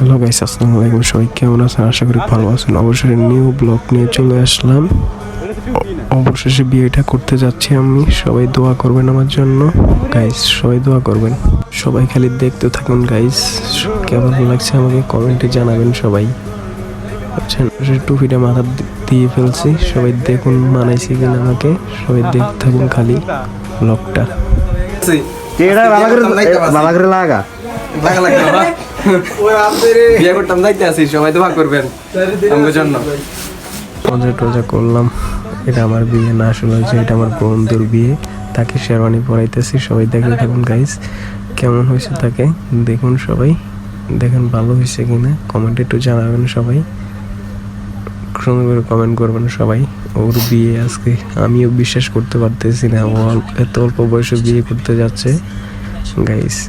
Hello guys আসসালামু আলাইকুম। সবাই কেমন আছেন? আশা করি ভালো আছেন। অবশ্যই নিউ ব্লগ নিয়ে চলে আসলাম। অবশেষে বিয়েটা করতে যাচ্ছি আমি। সবাই দোয়া করবেন আমার জন্য। গাইস সবাই দোয়া করবেন। সবাই খালি দেখতে থাকুন গাইস কেমন লাগছে আমাকে কমেন্টে জানাবেন সবাই। আচ্ছা টুপিটা মাথা দিয়ে ফেলছি। সবাই দেখুন মানাইছি কিনা আমাকে। সবাই দেখতে থাকুন খালি ব্লগটা কেডা ভালো করে ভালো করে লাগা লাগা। বিয়ে করতাম যাইতে আছি সবাই দোয়া করবেন। আমার জন্য। মজা টজা করলাম। এটা আমার বিয়ে না আসলে হচ্ছে এটা আমার বন্ধুর বিয়ে। তাকে শেরওয়ানি পরাইতেছি সবাই দেখে থাকুন গাইস কেমন হয়েছে তাকে। দেখুন সবাই দেখেন ভালো হয়েছে কিনা। কমেন্টে একটু জানাবেন সবাই। সুন্দর করে কমেন্ট করবেন সবাই। ওর বিয়ে আজকে আমিও বিশ্বাস করতে পারতেছি না। ও অল্প- এত অল্প বয়সে বিয়ে করতে যাচ্ছে। গাইস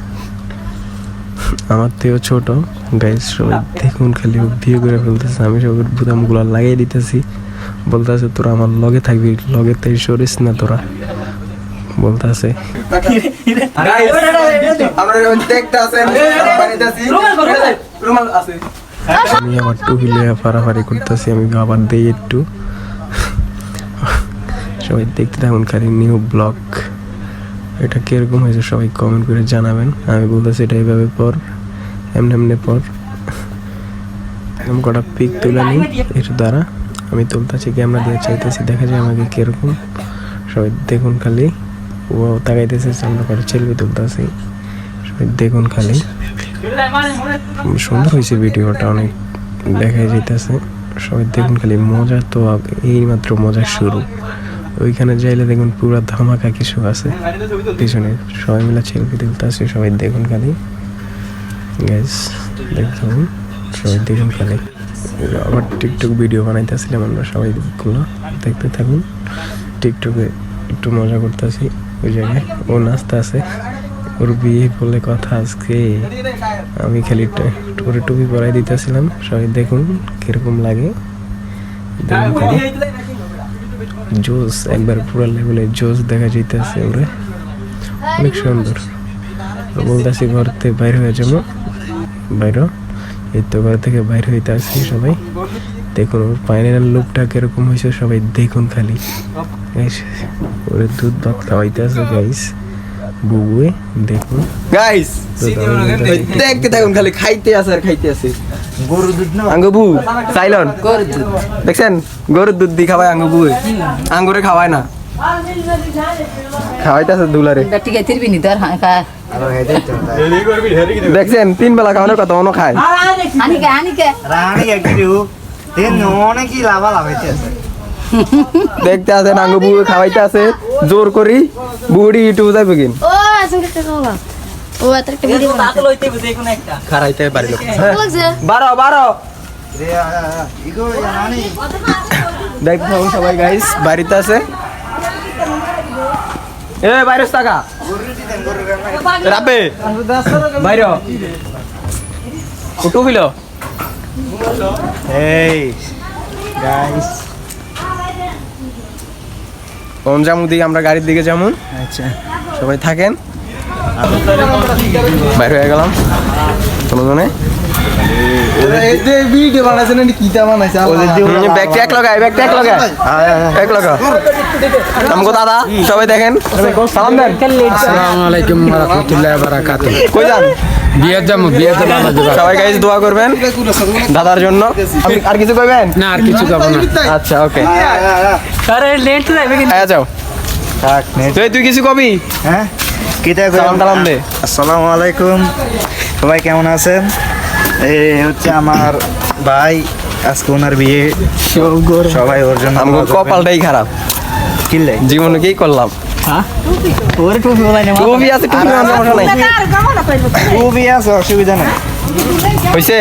আমার থেকেও ছোট। গাইস সবাই দেখুন খালি বিয়ে করে ফেলতেছে। আমি সব বুদামগুলো লাগিয়ে দিতেছি। বলতেছে, তোরা আমার লগে থাকবি, লগে তাই সরিস না তোরা। বলতেছে। আমরা আমি আবার টু হুইলে ফাড়াফাড়ি করতেছি, আমি আবার দেই একটু। সবাই দেখতে থাকুন খালি নিউ ব্লগ। এটা কীরকম হয়েছে সবাই কমেন্ট করে জানাবেন। আমি বলতেছি এটা এইভাবে পর, এমনি এমনি পর। এরকম কটা পিক তুলে নিই, এর দ্বারা আমি তুলতেছি ক্যামেরা দিয়ে চাইতেছি, দেখা যায় আমাকে কীরকম। সবাই দেখুন খালি। ও তাকাইতেছে আমরা কটা সেলফি তুলতেছি। সবাই দেখুন খালি। সুন্দর হয়েছে ভিডিওটা, অনেক দেখা যাইতেছে। সবাই দেখুন খালি, মজা তো এই মাত্র মজা শুরু। ওইখানে যাইলে দেখুন পুরো ধামাকা কিছু আছে। পিছনে সবাই মিলে সেলফি তুলতেছে সবাই দেখুন খালি। গ্যাস দেখুন, সবাই দেখুন খালি। আবার টিকটক ভিডিও বানাইতেছিলাম আমরা সবাই গুলো, দেখতে থাকুন। টিকটকে একটু মজা করতেছি, ওই জায়গায়। ও নাচতে আছে ওর বিয়ে বলে কথা আজকে। আমি খালি টুপি পরাই দিতেছিলাম, সবাই দেখুন কীরকম লাগে। দেখুন জোস, একবার পুরো লেভেলের জোস দেখা যাইতেছে ওরে। অনেক সুন্দর। বলতেছি ঘর থেকে বাইর হয়ে যাব। বাইর? এই তো ঘর থেকে বাইর হইতে আসছি সবাই। দেখুন, ওর ফাইনাল লুকটা কীরকম হয়েছে সবাই দেখুন খালি। ওরে দুধ ভাত খাওয়াইতে আছে গাইস বুবুয়ে দেখুন। গাইস দেখতে থাকুন খালি খাইতে আছে আর খাইতে আছে। গরু দুধ না আঙ্গবু সাইলন। দেখছেন? গরুর দুধ দি খাওয়ায় আঙ্গবু আঙ্গুরে খাওয়ায় না। খাওয়াইতে আছে দুলারে। ঠিক আছে তিরবি নি তোর হ্যাঁ কা দেখছেন? তিন বেলা খাওয়ানোর কথা অন্য খায়। আনিকে আনিকে। রানী একটু তেন অনেকই লাভা লাভাইতে আছে। দেখতে আছে আঙ্গবু খাওয়াইতে আছে। জোর করি বুড়ি ইউটিউব যাবে কিন। ও আসলে একটা ও এত একটা ভিডিও খারাইতে বাড়ি লোক। বারো বারো রে ইগো রানী দেখতে থাকুন সবাই গাইস বাড়িতে আছে। এ বাইরে টাকা রাপে। বাইরে উঠু হইল এই গাইস যামু দিকে আমরা গাড়ির দিকে যেমন আচ্ছা। সবাই থাকেন। বাইরে হয়ে গেলাম। কোনো জনে। দাদা সবাই দেখেন। সালাম দেন। আসসালামু রহমতুল্লাহ বারাকাতু কই যান? বিয়ের যাব বিয়ের যাব আমার যাব সবাই গাইজ দোয়া করবেন দাদার জন্য। আর কিছু কইবেন না আর কিছু যাব না। আচ্ছা ওকে আরে লেট যাবে আয়া যাও। থাক তুই কিছু কবি? হ্যাঁ? আসসালামু আলাইকুম। সবাই কেমন আছেন? এই হচ্ছে আমার ভাই আজকে ওনার বিয়ে। সবাই ওর জন্য। কপালটাই খারাপ। কিনলে জীবনে কি করলাম? আছে অসুবিধা নেই। হইছে?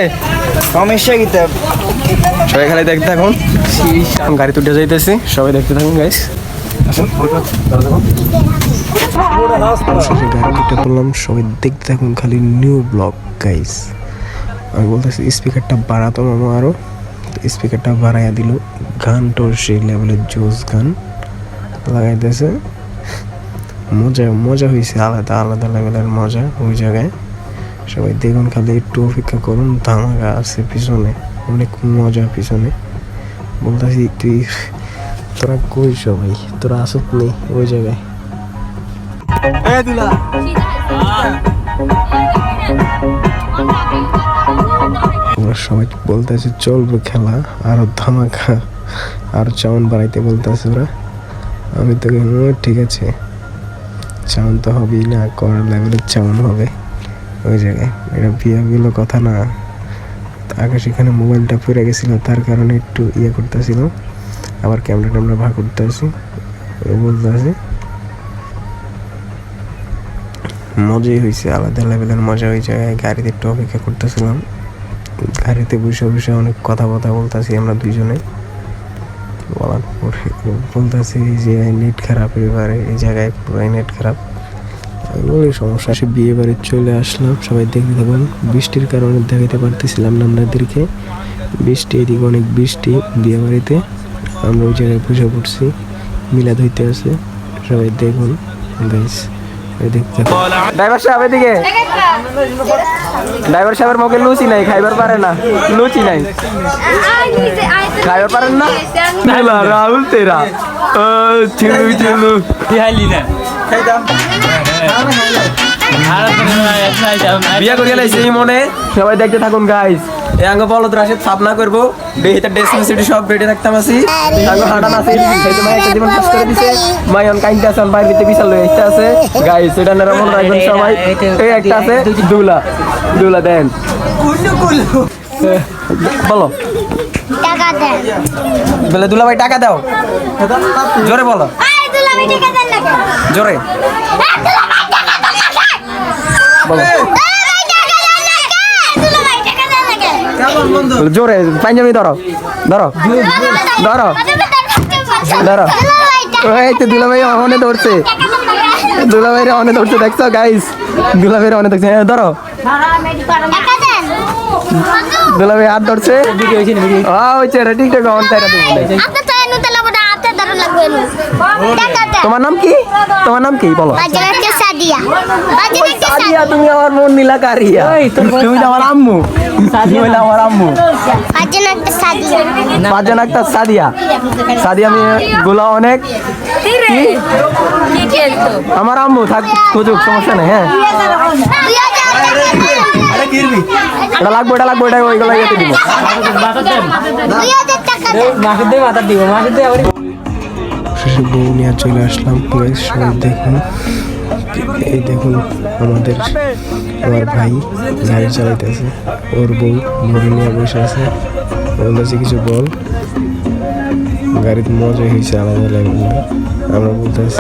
সমস্যা কিতা সবাই খালি দেখতে থাকুন। গাড়ি তুলে যাইতেছি। সবাই দেখতে থাকুন গাইস উঠে পড়লাম সবাই দেখতে থাকুন খালি নিউ ব্লগ গাইস আমি বলতেছি স্পিকারটা বাড়াতো মামা আরও স্পিকারটা বাড়াইয়া দিল। গানটাও সেই লেভেলের জোস গান। লাগাইতেছে। মজা মজা হয়েছে আলাদা আলাদা লেভেলের মজা ওই জায়গায়। সবাই দেখুন খালি একটু অপেক্ষা করুন, ধামাকা আছে পিছনে। অনেক মজা পিছনে। বলতেছি, তুই তোরা কই সবাই? তোরা আসত নেই ওই জায়গায়? ওরা সবাই বলতেছে চলবে খেলা আরও ধামাকা আরও চাউন বাড়াইতে বলতেছে ওরা। আমি তো বললাম, "ও, ঠিক আছে। চাউন তো হবেই না করার লেভেলের চাউন হবে। ওই জায়গায়। এটা বিয়েগুলো কথা না। আকাশ এখানে মোবাইলটা পড়ে গেছিল তার কারণে একটু ইয়ে করতেছিল আবার ক্যামেরা ট্যামেরা ভাগ করতে আসি বলতে বলতেছে মজাই হয়েছে, আলাদা লেভেলের মজা ওই জায়গায় গাড়িতে একটু অপেক্ষা করতেছিলাম। গাড়িতে বসে বসে অনেক কথা কথা বলতেছি আমরা দুইজনে। বলার পরে বলতেছি যে নেট খারাপ এবারে, এই জায়গায় পুরাই নেট খারাপ। বলি সমস্যা। সে বিয়ে বাড়ি চলে আসলাম, সবাই দেখতে থাকুন। বৃষ্টির কারণে দেখাতে পারতেছিলাম না আপনাদেরকে। বৃষ্টি এদিকে অনেক বৃষ্টি, বিয়ে বাড়িতে। আমরা ওই জায়গায় বসে পড়ছি। মিলাদ হইতে আছে। সবাই দেখুন গাইস ড্রাইভার সাহেব এদিকে। ড্রাইভার সাহেবের মুখে লুচি নাই খাইবার পারে না। লুচি নাই। খাইবার পারেন না? রাহুল তেরা। চিলু চিলু বিয়া করিয়া লাইছে মনে। সবাই দেখতে থাকুন গাইস এই আঙ্গ বলদ রাশে ছাপ না করব। দেহিতে ডেসপেসিটি সব রেডি থাকতাম আছি। আঙ্গ হাঁটান আছে সেই তো মাই একটা জীবন পাস করে দিছে। মাই অন কাইন্ডে আছে বাইরে দিতে বিশাল লয়ে আসতে আছে। গাইস এটা নেরা মনে রাখবেন সবাই। এই একটা আছে দুলা। দুলা দেন। বলো। টাকা দেন। বলে দুলা ভাই টাকা দাও। জোরে বলো। আই দুলামি টাকা দেন না কেন? জোরে। বলো এই দুলাভাই টাকা দেন না কেন বলো, জোরে পাঞ্জাবি ধরো ধরো ধরো ধরো। এই তো দুলা ভাই অনে ধরছে। দুলা ভাই অনে ধরছে দেখছ গাইস দুলা অনেক অনে ধরছে। হ্যাঁ, ধরো। দুলাভাই দেন দুলা ভাই হাত ধরছে। আ ওই চেহারা ঠিকঠাক অন তাইরা তোমার নাম কি? তোমার নাম কি? বলো। বাজারে একটা সাদিয়া। বাজারে একটা সাদিয়া। তুমি আমার মন নীলা কারিয়া। তুমি তো আমার আম্মু। তুমি হইলে আমার আম্মু। বাজারে একটা সাদিয়া। পাঁচজন একটা সাদিয়া। সাদিয়া আমি গুলা অনেক। কি? আমার আম্মু থাক খুঁজুক সমস্যা নেই হ্যাঁ। দুই হাজার টাকা। দেন। এটা লাগবে এটা লাগবে এটা ওইগুলো ইয়েতে দিব। দুই হাজার টাকা দেন শেষে বউ নিয়ে চলে আসলাম। গাইস সবাই দেখুন। এই দেখুন আমাদের আমার ভাই গাড়ি চালাইতেছে। ওর বউ বউ নিয়ে বসে আছে। বলতেছে কিছু বল। গাড়িতে মজা হয়েছে, আলাদা লাগবে আমরা বলতেছি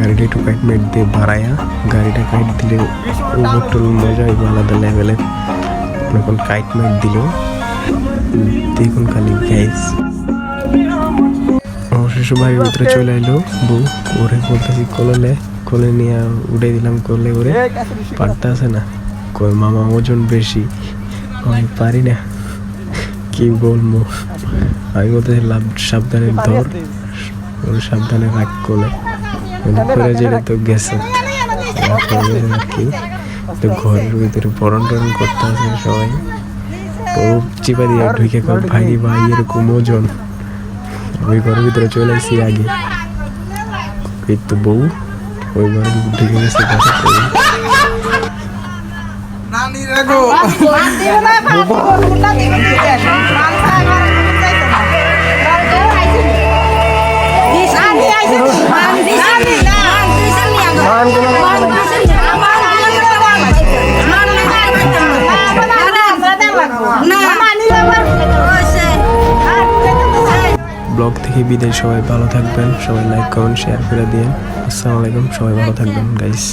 গাড়িটা একটু কাইট মেট দিয়ে বাড়ায়া। গাড়িটা কাইট দিলে ওভারটোল মজা আলাদা লেভেলের এখন কাইট মেট দিল দেখুন খালি গাইস অবশেষ বাড়ির ভিতরে চলে এলো, বউ। ওরে বলতেছি, কোলে কোলে নিয়ে উঠে দিলাম, কোলে ওরে পারতে আছে না। কই, মামা ওজন বেশি। আমি পারি না। কি বলব? আমি বলতেছি, লাভ, সাবধানে ধর। ওর সাবধানে রাখ কোলে। পরে যেটা তো গেছে। কি তো ঘরের ভিতরে বরণ টরণ করতে আছে সবাই। ও চিপা দিয়ে ঢুকে কর ভাই ভাই এরকম ওজন। ওই ঘরের ভিতরে চলে আসছি আগে। এই তো বউ ওই ঘরে ঢুকে গেছে ঘরে। বিদায়, সবাই ভালো থাকবেন। সবাই লাইক কমেন্ট শেয়ার করে দিয়ে আসসালামু আলাইকুম, সবাই ভালো থাকবেন গাইস